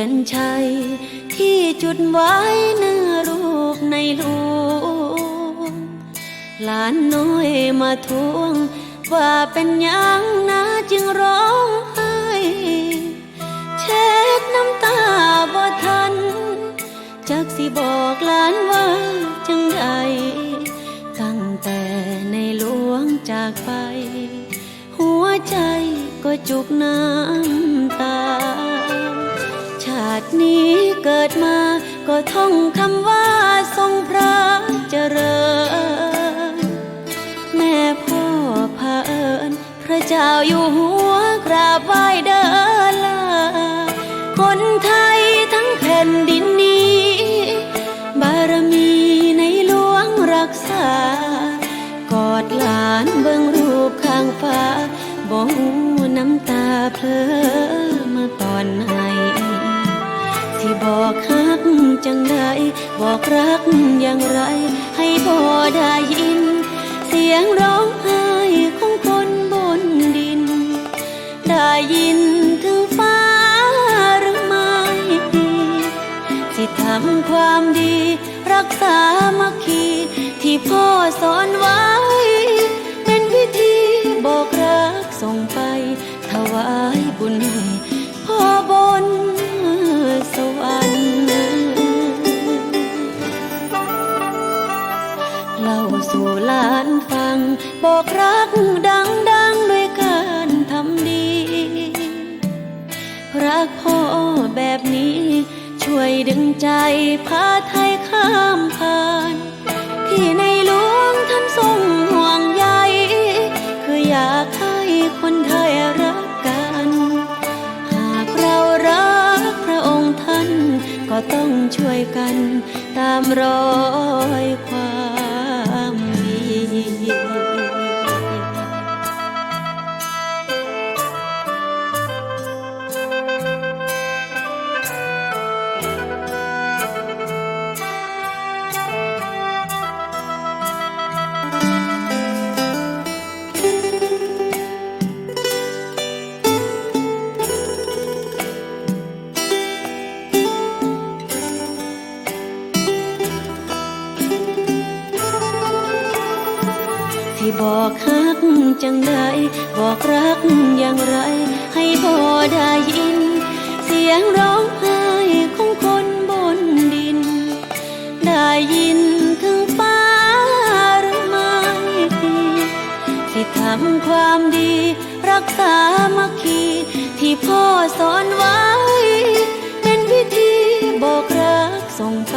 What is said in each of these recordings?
เบิ่งเทียนชัย ที่จุดไว้เนื้อรูปในหลวงหลานน้อยมาทวง ว่าเป็นยังนะจึงร้องไห้เช็ดน้ำตาบ่ทัน จักสิบอกหลานว่าจังใดตั้งแต่ในหลวงจากไป หัวใจก็จุกน้ำตา นี้เกิดมาก็ท่องคำว่าทรงพระเจริญ แม่พ่อพาเอิญพระเจ้าอยู่หัวกราบไหว้เดินลาคนไทยทั้งแผ่นดินนี้ บารมีในหลวงรักษา กอดหลานเบิ่งรูปข้างฟ้าบ่หูน้ำตาเพลอมาตอนไห นสิบอกฮักจังใดบอกรักอย่างไร ให้พ่อได้ยิน เสียงร้องไห้ของคนบนดิน ได้ยินถึงฟ้าหรือไม่สิทำความดี รักษามัคคีที่พ่อสอนไว้ เป็นพิธีบอกรักส่งไป ถวายบุญให้ บอกรักดังๆด้วยการทำดี รักพ่อแบบนี้ ช่วยดึงใจพาไทยข้ามผ่าน ที่ในหลวงท่านทรงห่วงใยคืออยากให้คนไทยรักกัน หากเรารักพระองค์ท่าน ก็ต้องช่วยกันตามรอยความ ที่บอกฮักจังใดบอกรักอย่างไร ให้พ่อได้ยิน เสียงร้องไห้ของคนบนดิน ได้ยินถึงฟ้าหรือไม่ที่ทำความดี รักษามัคคีที่พ่อสอนไว้ เป็นพิธีบอกรักส่งไป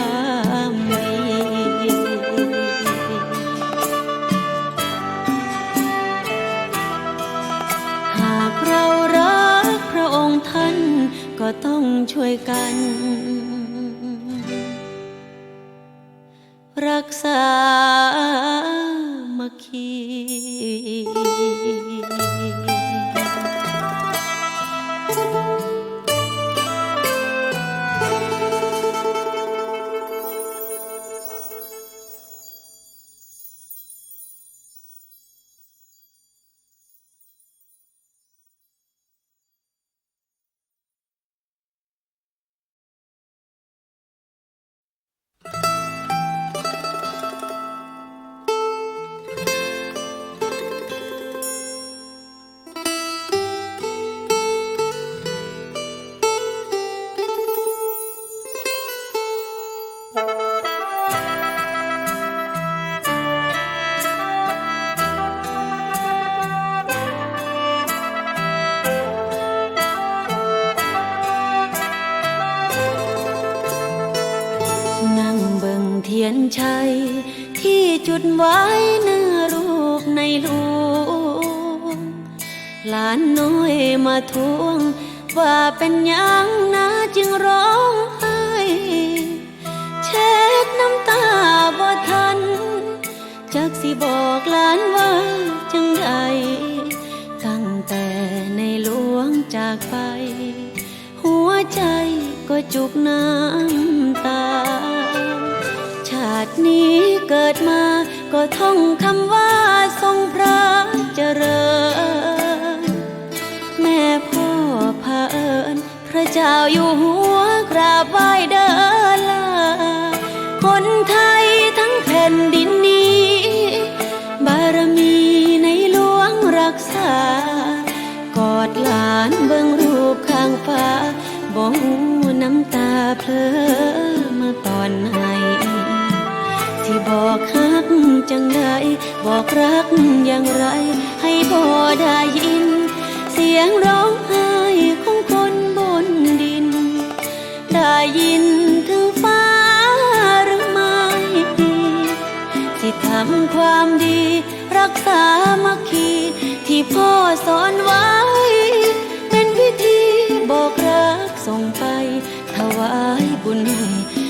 รักษามาคี ชัย ที่จุดไว้เนื้อรูปในหลวงหลานน้อยมาทวง ว่าเป็นยังนะจึงร้องไห้เช็ดน้ำตาบ่ทันจากสิบอกหลานว่าจังใดตั้งแต่ในหลวงจากไป หัวใจก็จุกน้ำตา นี้เกิดมาก็ท่องคำว่าทรงพระเจริญ แม่พ่อพาเอิญพระเจ้าอยู่หัวกราบไหว้เดินลาคนไทยทั้งแผ่นดินนี้ บารมีในหลวงรักษา กอดหลานเบิ่งรูปข้างฟ้าบ่หูน้ำตาเพลอมาตอน จังใดบอกรักอย่างไร ให้พ่อได้ยิน เสียงร้องไห้ของคนบนดิน ได้ยินถึงฟ้าหรือไม่ที่ทำความดี รักษามัคคีที่พ่อสอนไว้ เป็นพิธีบอกรักส่งไป ถวายบุญให้